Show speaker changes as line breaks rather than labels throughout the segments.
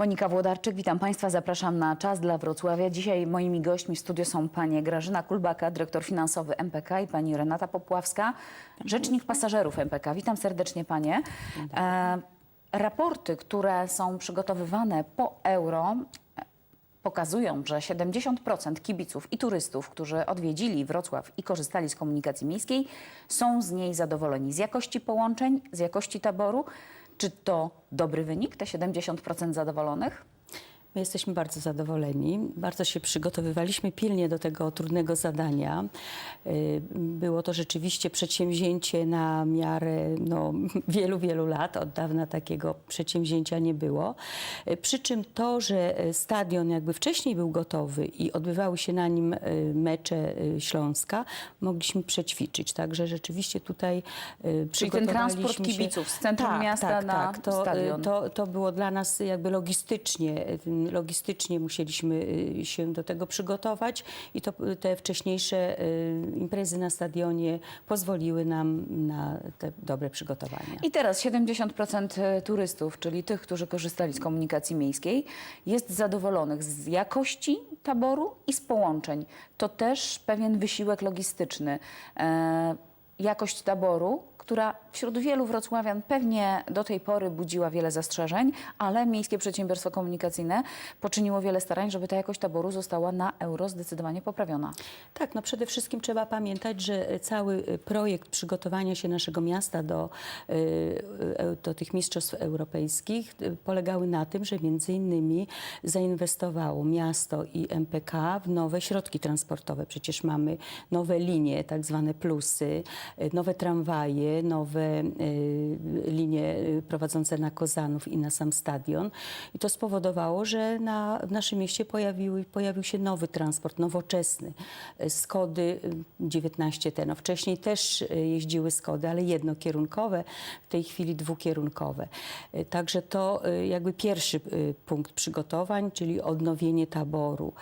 Monika Włodarczyk, witam Państwa, zapraszam na Czas dla Wrocławia. Dzisiaj moimi gośćmi w studiu są Panie Grażyna Kulbaka, dyrektor finansowy MPK i Pani Renata Popławska, rzecznik pasażerów MPK. Witam serdecznie Panie. E, raporty, które są przygotowywane po euro pokazują, że 70% kibiców i turystów, którzy odwiedzili Wrocław i korzystali z komunikacji miejskiej, są z niej zadowoleni. Z jakości połączeń, z jakości taboru. Czy to dobry wynik, te 70% zadowolonych?
My jesteśmy bardzo zadowoleni. Bardzo się przygotowywaliśmy pilnie do tego trudnego zadania. Y, Było to rzeczywiście przedsięwzięcie na miarę no, wielu, wielu lat. Od dawna takiego przedsięwzięcia nie było. Y, Przy czym to, że y, stadion jakby wcześniej był gotowy i odbywały się na nim mecze Śląska, mogliśmy przećwiczyć. Także rzeczywiście tutaj
Czyli ten transport kibiców z centrum
tak,
miasta
tak,
na
tak. To,
stadion.
To, to było dla nas jakby logistycznie, logistycznie musieliśmy y, się do tego przygotować i to y, te wcześniejsze y, imprezy na stadionie pozwoliły nam na te dobre przygotowania.
I teraz 70% turystów, czyli tych, którzy korzystali z komunikacji miejskiej, jest zadowolonych z jakości taboru i z połączeń. To też pewien wysiłek logistyczny. E, jakość taboru, która wśród wielu wrocławian pewnie do tej pory budziła wiele zastrzeżeń, ale Miejskie Przedsiębiorstwo Komunikacyjne poczyniło wiele starań, żeby ta jakość taboru została na euro zdecydowanie poprawiona.
Tak, no przede wszystkim trzeba pamiętać, że cały y, projekt przygotowania się naszego miasta do, y, y, do tych mistrzostw europejskich polegały na tym, że między innymi zainwestowało miasto i MPK w nowe środki transportowe. Przecież mamy nowe linie, tak zwane plusy, nowe tramwaje, nowe y, linie y, prowadzące na Kozanów i na sam stadion. I to spowodowało, że na, w naszym mieście pojawił się nowy transport, nowoczesny. Y, Skody y, 19T. No wcześniej też y, jeździły Skody, ale jednokierunkowe, w tej chwili dwukierunkowe. Y, Także to y, jakby pierwszy y, punkt przygotowań, czyli odnowienie taboru,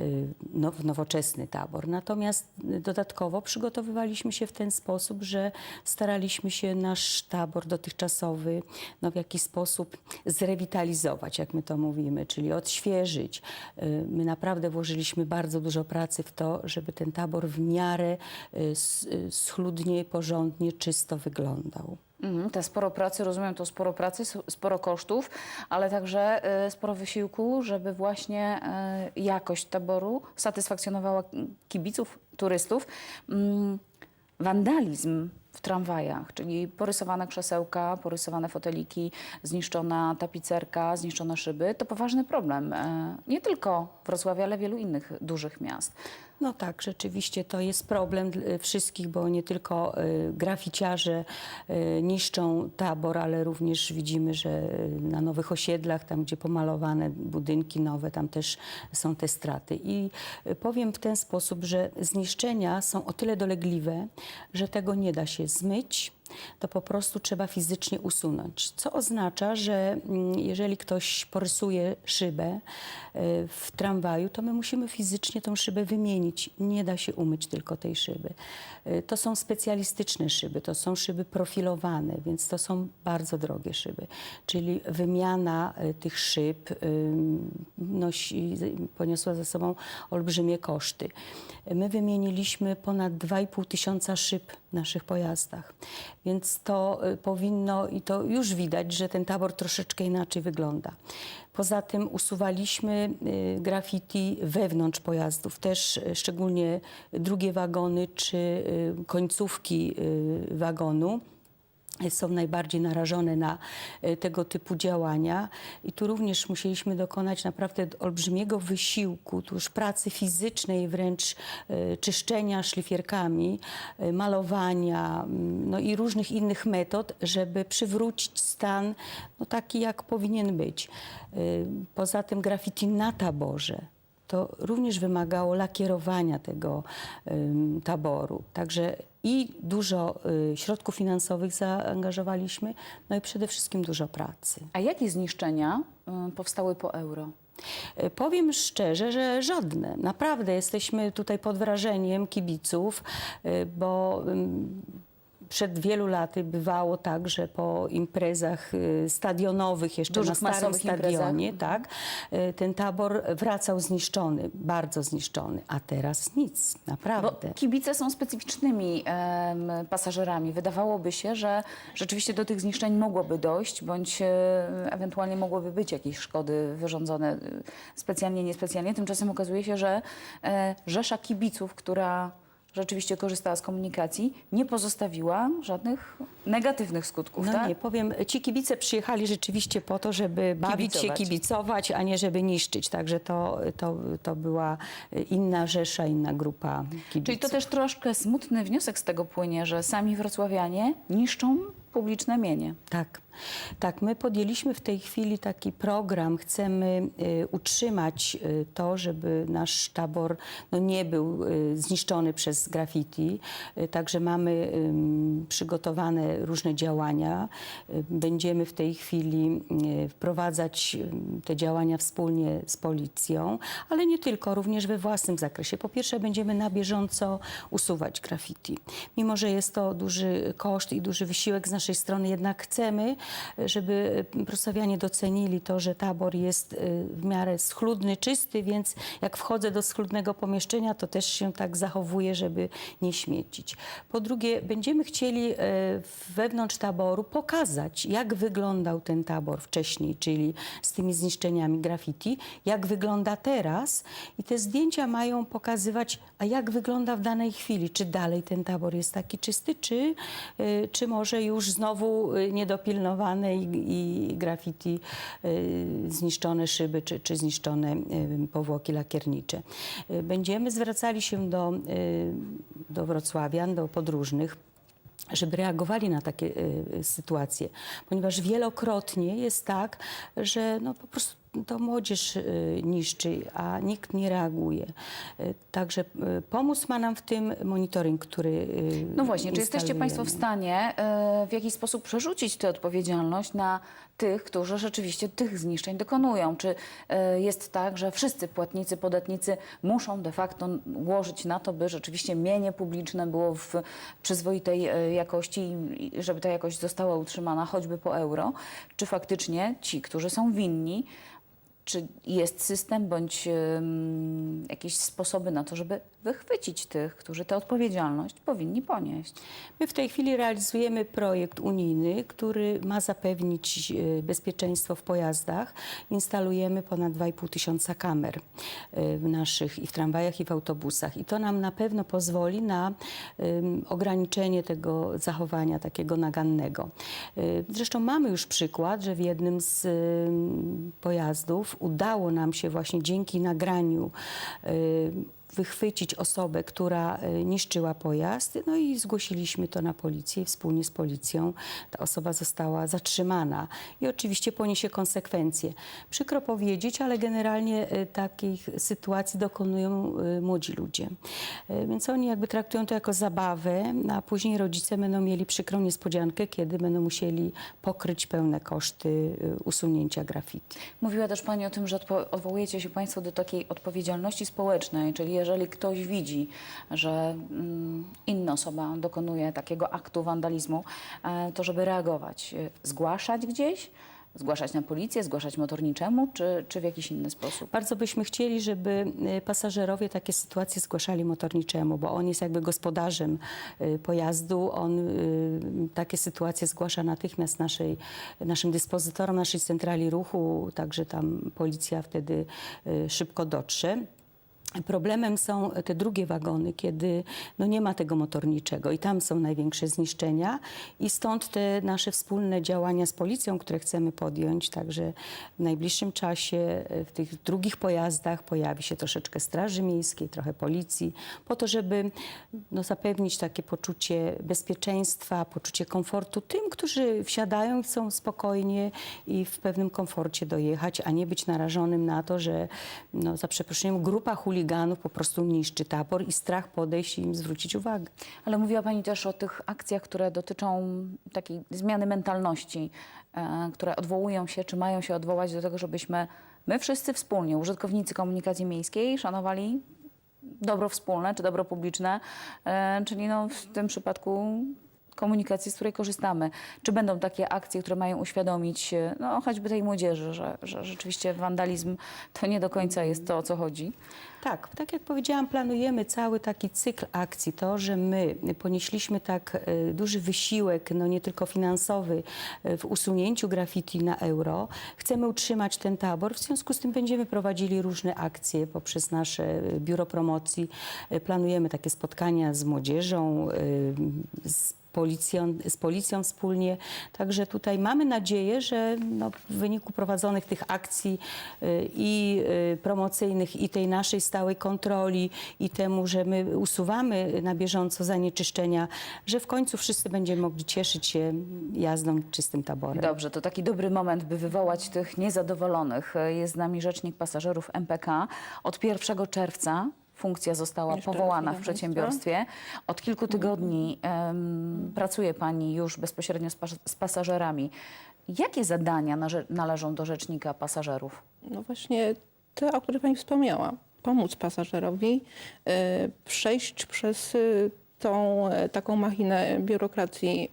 y, no, nowoczesny tabor. Natomiast y, dodatkowo przygotowywaliśmy się w ten sposób, że staraliśmy się nasz tabor dotychczasowy no, w jakiś sposób zrewitalizować, jak my to mówimy, czyli odświeżyć. Y, My naprawdę włożyliśmy bardzo dużo pracy w to, żeby ten tabor w miarę y, y, schludnie, porządnie, czysto wyglądał.
Mhm, te sporo pracy, rozumiem to sporo pracy, sporo kosztów, ale także sporo wysiłku, żeby właśnie jakość taboru satysfakcjonowała kibiców, turystów. Mm, Wandalizm w tramwajach, czyli porysowane krzesełka, porysowane foteliki, zniszczona tapicerka, zniszczone szyby, to poważny problem. e, Nie tylko Wrocławia, ale wielu innych dużych miast.
No tak, rzeczywiście to jest problem wszystkich, bo nie tylko y, graficiarze y, niszczą tabor, ale również widzimy, że na nowych osiedlach, tam gdzie pomalowane budynki nowe, tam też są te straty. I y, powiem w ten sposób, że zniszczenia są o tyle dolegliwe, że tego nie da się zmyć, to po prostu trzeba fizycznie usunąć. Co oznacza, że mm, jeżeli ktoś porysuje szybę y, w tramwaju, to my musimy fizycznie tą szybę wymienić. Nie da się umyć tylko tej szyby. Y, To są specjalistyczne szyby, to są szyby profilowane, więc to są bardzo drogie szyby. Czyli wymiana y, tych szyb nosi, poniosła ze sobą olbrzymie koszty. My wymieniliśmy ponad 2,5 tysiąca szyb w naszych pojazdach, więc to y, powinno i to już widać, że ten tabor troszeczkę inaczej wygląda. Poza tym usuwaliśmy y, graffiti wewnątrz pojazdów, też y, szczególnie drugie wagony czy końcówki wagonu są najbardziej narażone na e, tego typu działania. I tu również musieliśmy dokonać naprawdę olbrzymiego wysiłku, tu już pracy fizycznej, wręcz e, czyszczenia szlifierkami, e, malowania, mm, no i różnych innych metod, żeby przywrócić stan no, taki, jak powinien być. Poza tym graffiti na taborze to również wymagało lakierowania tego ym, taboru. Także i dużo y, środków finansowych zaangażowaliśmy, no i przede wszystkim dużo pracy.
A jakie zniszczenia y, powstały po euro?
E, Powiem szczerze, że żadne. Naprawdę jesteśmy tutaj pod wrażeniem kibiców, e, bo przed wielu laty bywało tak, że po imprezach y, stadionowych, jeszcze
Dużych,
na starym
imprezach.
stadionie, tak, y, ten tabor wracał zniszczony, bardzo zniszczony, a teraz nic,
Bo
naprawdę.
kibice są specyficznymi em, pasażerami. Wydawałoby się, że rzeczywiście do tych zniszczeń mogłoby dojść, bądź e, ewentualnie mogłyby być jakieś szkody wyrządzone e, specjalnie, niespecjalnie. Tymczasem okazuje się, że e, rzesza kibiców, która rzeczywiście korzystała z komunikacji, nie pozostawiła żadnych negatywnych skutków.
No
tak?
nie, powiem, ci kibice przyjechali rzeczywiście po to, żeby bawić się,
Kibicować.
kibicować, a nie żeby niszczyć. Także to, to, to była inna rzesza, inna grupa kibiców.
Czyli to też troszkę smutny wniosek z tego płynie, że sami wrocławianie niszczą publiczne mienie.
Tak, tak. My podjęliśmy w tej chwili taki program. Chcemy y, utrzymać y, to, żeby nasz tabor no, nie był y, zniszczony przez graffiti. Także mamy przygotowane różne działania. Będziemy w tej chwili wprowadzać te działania wspólnie z policją, ale nie tylko, również we własnym zakresie. Po pierwsze, będziemy na bieżąco usuwać graffiti. Mimo, że jest to duży koszt i duży wysiłek z naszej strony, jednak chcemy, żeby prostawianie docenili to, że tabor jest y, w miarę schludny, czysty, więc jak wchodzę do schludnego pomieszczenia, to też się tak zachowuję, żeby nie śmiecić. Po drugie, będziemy chcieli e, wewnątrz taboru pokazać, jak wyglądał ten tabor wcześniej, czyli z tymi zniszczeniami graffiti, jak wygląda teraz. I te zdjęcia mają pokazywać, a jak wygląda w danej chwili, czy dalej ten tabor jest taki czysty, czy, y, czy może już znowu y, niedopilnowane i, i graffiti, y, zniszczone szyby, czy, czy zniszczone y, powłoki lakiernicze. Y, Będziemy zwracali się do, do wrocławian, do podróżnych, żeby reagowali na takie y, sytuacje, ponieważ wielokrotnie jest tak, że no, po prostu to młodzież y, niszczy, a nikt nie reaguje. Y, Także y, pomóc ma nam w tym monitoring, który
No właśnie, czy jesteście. Państwo w stanie w jakiś sposób przerzucić tę odpowiedzialność na tych, którzy rzeczywiście tych zniszczeń dokonują? Czy jest tak, że wszyscy płatnicy, podatnicy muszą de facto łożyć na to, by rzeczywiście mienie publiczne było w przyzwoitej jakości i żeby ta jakość została utrzymana choćby po euro? Czy faktycznie ci, którzy są winni, czy jest system bądź jakieś sposoby na to, żeby wychwycić tych, którzy tę odpowiedzialność powinni ponieść?
My w tej chwili realizujemy projekt unijny, który ma zapewnić e, bezpieczeństwo w pojazdach. Instalujemy ponad 2,5 tysiąca kamer e, w naszych i w tramwajach, i w autobusach. I to nam na pewno pozwoli na ograniczenie tego zachowania takiego nagannego. E, Zresztą mamy już przykład, że w jednym z pojazdów udało nam się właśnie dzięki nagraniu em, wychwycić osobę, która e, niszczyła pojazd, no i zgłosiliśmy to na policję. Wspólnie z policją ta osoba została zatrzymana i oczywiście poniesie konsekwencje. Przykro powiedzieć, ale generalnie e, takich sytuacji dokonują e, młodzi ludzie. Więc oni jakby traktują to jako zabawę, no a później rodzice będą mieli przykrą niespodziankę, kiedy będą musieli pokryć pełne koszty usunięcia graffiti.
Mówiła też Pani o tym, że odwołujecie się Państwo do takiej odpowiedzialności społecznej, czyli jeżeli ktoś widzi, że mm, inna osoba dokonuje takiego aktu wandalizmu, e, to żeby reagować, e, zgłaszać gdzieś, zgłaszać na policję, zgłaszać motorniczemu, czy, czy w jakiś inny sposób?
Bardzo byśmy chcieli, żeby y, pasażerowie takie sytuacje zgłaszali motorniczemu, bo on jest jakby gospodarzem pojazdu. On takie sytuacje zgłasza natychmiast naszej, naszym dyspozytorom, naszej centrali ruchu, także tam policja wtedy szybko dotrze. Problemem są te drugie wagony, kiedy no nie ma tego motorniczego i tam są największe zniszczenia i stąd te nasze wspólne działania z policją, które chcemy podjąć, także w najbliższym czasie e, w tych drugich pojazdach pojawi się troszeczkę Straży Miejskiej, trochę policji, po to, żeby no, zapewnić takie poczucie bezpieczeństwa, poczucie komfortu tym, którzy wsiadają i chcą spokojnie i w pewnym komforcie dojechać, a nie być narażonym na to, że no, za przeproszeniem grupa chuliganów chuliganów po prostu niszczy tabor i strach podejść i im zwrócić uwagę.
Ale mówiła Pani też o tych akcjach, które dotyczą takiej zmiany mentalności, e, które odwołują się, czy mają się odwołać do tego, żebyśmy my wszyscy wspólnie, użytkownicy komunikacji miejskiej, szanowali dobro wspólne czy dobro publiczne, e, czyli no w tym przypadku komunikacji, z której korzystamy. Czy będą takie akcje, które mają uświadomić e, no, choćby tej młodzieży, że, że rzeczywiście wandalizm to nie do końca jest to, o co chodzi?
Tak, tak jak powiedziałam, planujemy cały taki cykl akcji. To, że my ponieśliśmy tak e, duży wysiłek, no nie tylko finansowy, e, w usunięciu graffiti na euro, chcemy utrzymać ten tabor. W związku z tym będziemy prowadzili różne akcje poprzez nasze biuro promocji. Planujemy takie spotkania z młodzieżą, z policją, z policją wspólnie. Także tutaj mamy nadzieję, że no, w wyniku prowadzonych tych akcji y, i y, promocyjnych, i tej naszej stałej kontroli, i temu, że my usuwamy na bieżąco zanieczyszczenia, że w końcu wszyscy będziemy mogli cieszyć się jazdą czystym taborem.
Dobrze, to taki dobry moment, by wywołać tych niezadowolonych. Jest z nami rzecznik pasażerów MPK. Od 1 czerwca funkcja została
Jeszcze
powołana w przedsiębiorstwie. Od kilku tygodni em, pracuje Pani już bezpośrednio z, pas- z pasażerami. Jakie zadania nale- należą do rzecznika pasażerów?
No właśnie te, o których Pani wspomniała. Pomóc pasażerowi e, przejść przez e, tą e, taką machinę biurokracji e,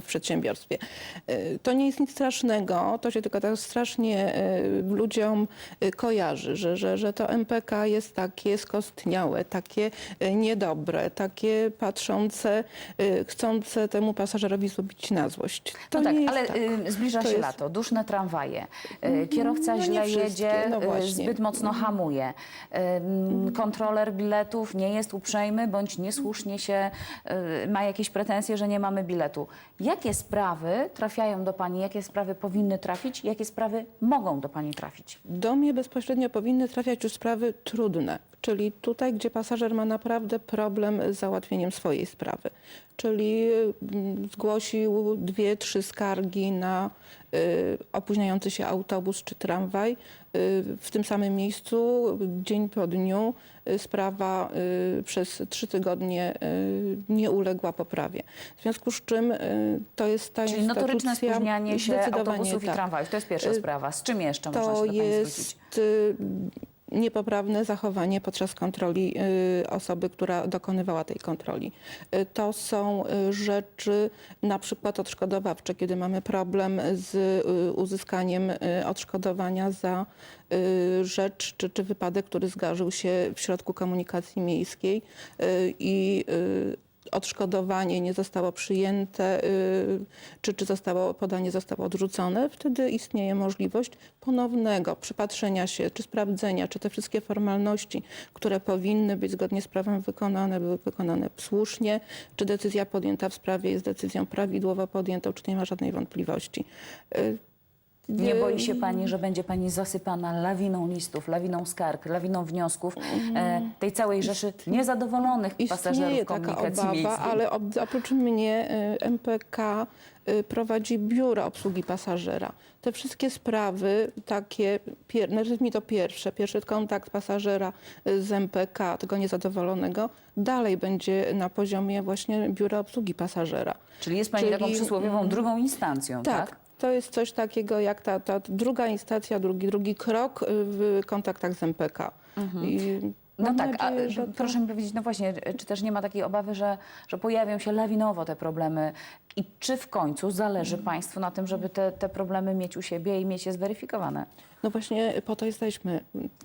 w przedsiębiorstwie. E, To nie jest nic strasznego, to się tylko tak strasznie ludziom kojarzy, że, że, że to MPK jest takie skostniałe, takie niedobre, takie patrzące, chcące temu pasażerowi zrobić na złość. To
no tak, ale
tak.
y, zbliża
To
się
jest-
lato, duszne tramwaje, y, kierowca
no
źle jedzie,
no
y, zbyt mocno hamuje, y, m, kontroler biletów nie jest uprzejmy bądź niesłusznie się y, ma jakieś pretensje, że nie mamy biletu. Jakie sprawy trafiają do Pani, jakie sprawy powinny trafić, jakie sprawy mogą do Pani trafić?
Do mnie bezpośrednio powinny trafiać już sprawy trudne, czyli tutaj, gdzie pasażer ma naprawdę problem z załatwieniem swojej sprawy. Czyli mm, zgłosił dwie, trzy skargi na y, opóźniający się autobus czy tramwaj. Y, w tym samym miejscu, dzień po dniu, sprawa y, przez trzy tygodnie y, nie uległa poprawie. W związku z czym y, to jest ta
Czyli notoryczne spóźnianie się autobusów i
tak.
tramwajów. To jest pierwsza sprawa. Z czym jeszcze można
To
się do Pani zwrócić?
Niepoprawne zachowanie podczas kontroli y, osoby, która dokonywała tej kontroli. Y, To są y, rzeczy na przykład odszkodowawcze, kiedy mamy problem z uzyskaniem odszkodowania za rzecz czy, czy wypadek, który zdarzył się w środku komunikacji miejskiej i odszkodowanie nie zostało przyjęte, y, czy, czy zostało, podanie zostało odrzucone, wtedy istnieje możliwość ponownego przypatrzenia się, czy sprawdzenia, czy te wszystkie formalności, które powinny być zgodnie z prawem wykonane, były wykonane słusznie, czy decyzja podjęta w sprawie jest decyzją prawidłowo podjętą, czy nie ma żadnej wątpliwości.
Nie
y,
boi się Pani, że będzie Pani zasypana lawiną listów, lawiną skarg, lawiną wniosków e, tej całej rzeszy niezadowolonych pasażerów
Istnieje taka
komunikacji
obawa,
miejskiej?
ale ob- oprócz mnie y, MPK y, prowadzi biuro obsługi pasażera. Te wszystkie sprawy, takie, pier- nazwijmy to pierwsze, pierwszy kontakt pasażera y, z MPK, tego niezadowolonego, dalej będzie na poziomie właśnie biura obsługi pasażera.
Czyli jest Pani taką
czyli-
przysłowiową drugą instancją, tak?
Tak. To jest coś takiego jak ta, ta druga instancja, drugi, drugi krok y, w kontaktach z MPK. I
No tak,
nadzieję, że
proszę mi powiedzieć, no właśnie, czy też nie ma takiej obawy, że, że pojawią się lawinowo te problemy i czy w końcu zależy Państwu na tym, żeby te, te problemy mieć u siebie i mieć je zweryfikowane?
No właśnie po to jesteśmy.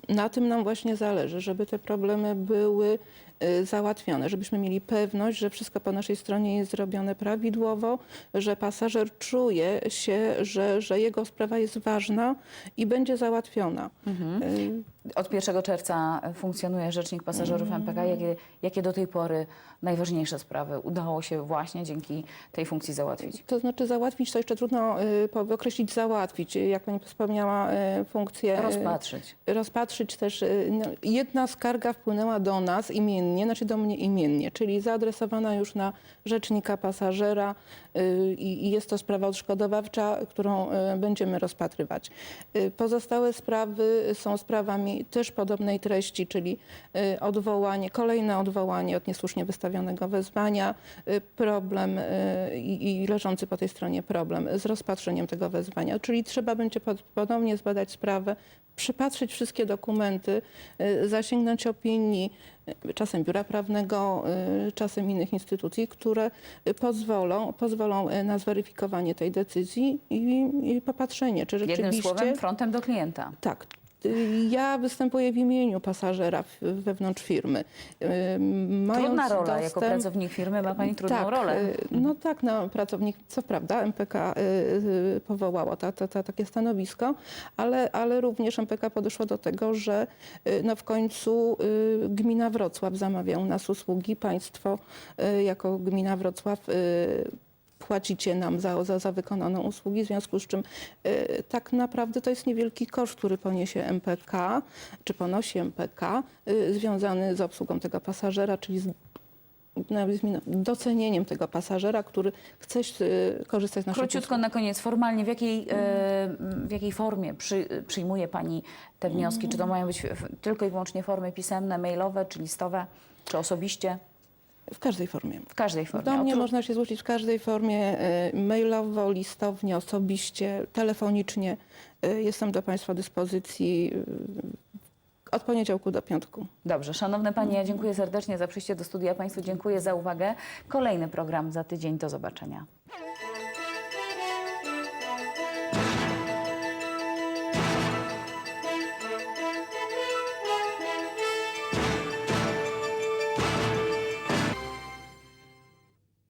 Na tym nam właśnie zależy, żeby te problemy były y, załatwione, żebyśmy mieli pewność, że wszystko po naszej stronie jest zrobione prawidłowo, że pasażer czuje się, że, że jego sprawa jest ważna i będzie załatwiona. Y,
Od 1 czerwca funkcjonuje Rzecznik Pasażerów MPK. Jakie, jakie do tej pory najważniejsze sprawy udało się właśnie dzięki tej funkcji załatwić?
To znaczy załatwić, to jeszcze trudno y, określić załatwić. Jak Pani wspomniała funkcję. y,
Rozpatrzyć.
rozpatrzyć też. y, no, Jedna skarga wpłynęła do nas imiennie, znaczy do mnie imiennie, czyli zaadresowana już na rzecznika pasażera y, i jest to sprawa odszkodowawcza, którą będziemy rozpatrywać. Pozostałe sprawy są sprawami też podobnej treści, czyli odwołanie, kolejne odwołanie od niesłusznie wystawionego wezwania, problem i leżący po tej stronie problem z rozpatrzeniem tego wezwania, czyli trzeba będzie ponownie zbadać sprawę, przypatrzyć wszystkie dokumenty, y, zasięgnąć opinii, y, czasem biura prawnego, y, czasem innych instytucji, które pozwolą, pozwolą na zweryfikowanie tej decyzji i, i popatrzenie, czy rzeczywiście...
Jednym słowem, frontem do klienta.
Tak. Ja występuję w imieniu pasażera wewnątrz firmy. Mając
Trudna rola. Jako
dostęp-
pracownik firmy ma Pani trudną
tak,
rolę.
y, No tak, no, pracownik, co prawda, MPK y, powołało ta, ta, ta, takie stanowisko, ale, ale również MPK podeszło do tego, że y, no, w końcu gmina Wrocław zamawia u nas usługi. Państwo jako gmina Wrocław płacicie nam za, za, za wykonaną usługi, w związku z czym y, tak naprawdę to jest niewielki koszt, który poniesie MPK, czy ponosi MPK, y, związany z obsługą tego pasażera, czyli z no, docenieniem tego pasażera, który chce y, korzystać z naszych
Króciutko na koniec, formalnie, w jakiej, e, w jakiej formie przy, przyjmuje Pani te wnioski? Czy to mają być tylko i wyłącznie formy pisemne, mailowe, czy listowe, czy osobiście?
W każdej formie.
W każdej formie.
Do mnie można się zwrócić w każdej formie, y, mailowo, listownie, osobiście, telefonicznie. Y, Jestem do Państwa dyspozycji y, od poniedziałku do piątku.
Dobrze, szanowne Panie, ja dziękuję serdecznie za przyjście do studia. Państwu dziękuję za uwagę. Kolejny program za tydzień. Do zobaczenia.